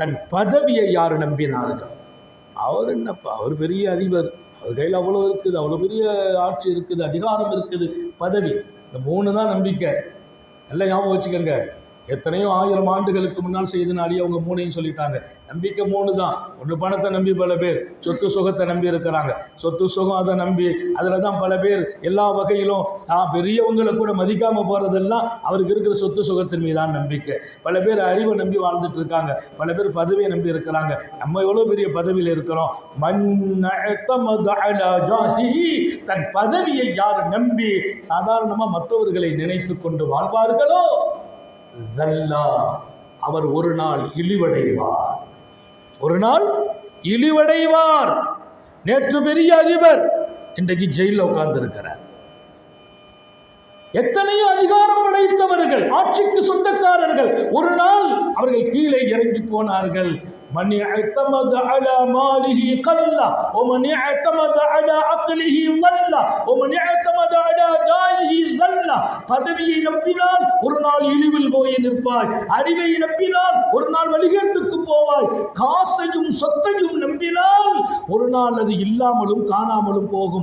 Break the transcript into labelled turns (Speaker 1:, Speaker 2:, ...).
Speaker 1: தன் பதவியை யார் நம்பினார்கள்? அவர் என்னப்பா அவர் பெரிய அதிபர். அவர் கையில் அவ்வளோ இருக்குது அவ்வளோ பெரிய ஆட்சி இருக்குது அதிகாரம் இருக்குது பதவி. இந்த மூணு தான் நம்பிக்கை. நல்லா ஞாபகம் வச்சுக்கோங்க. எத்தனையோ ஆயிரம் ஆண்டுகளுக்கு முன்னால் செய்தனாலேயே அவங்க மூணையும் சொல்லிட்டாங்க. நம்பிக்கை மூணு தான். ஒன்று பணத்தை நம்பி பல பேர் சொத்து சுகத்தை நம்பி இருக்கிறாங்க. சொத்து சுகம் அதை நம்பி அதில் தான் பல பேர் எல்லா வகையிலும் தான் பெரியவங்களை கூட மதிக்காமல் போகிறதெல்லாம் அவருக்கு இருக்கிற சொத்து சுகத்தின் மீதான நம்பிக்கை. பல பேர் அறிவை நம்பி வாழ்ந்துட்டு இருக்காங்க. பல பேர் பதவியை நம்பி இருக்கிறாங்க. நம்ம எவ்வளோ பெரிய பதவியில் இருக்கிறோம்? தன் பதவியை யார் நம்பி சாதாரணமாக மற்றவர்களை நினைத்து கொண்டு வாழ்வார்களோ? ஜல்லா அவர் ஒரு நாள் இழிவடைவார் ஒரு நாள் இழிவடைவார் நேற்று பெரிய அதிபர் இன்றைக்கு ஜெயிலில் உட்கார்ந்து இருக்கிறார் எத்தனையோ அதிகாரம் படைத்தவர்கள் ஆட்சிக்கு சொந்தக்காரர்கள் ஒரு நாள் அவர்கள் கீழே இறங்கி போனார்கள் من اعتمد على ماله قل ومن اعتمد على عقله ضل ومن اعتمد على داره ضل பதவியை நம்பினால் நிற்பாய். அறிவை நம்பினால் ஒரு நாள் வழிகேட்டுக்கு போவாய். காசையும் சொத்தையும் நம்பினால் ஒரு நாள் அது இல்லாமலும் காணாமலும் போகும்.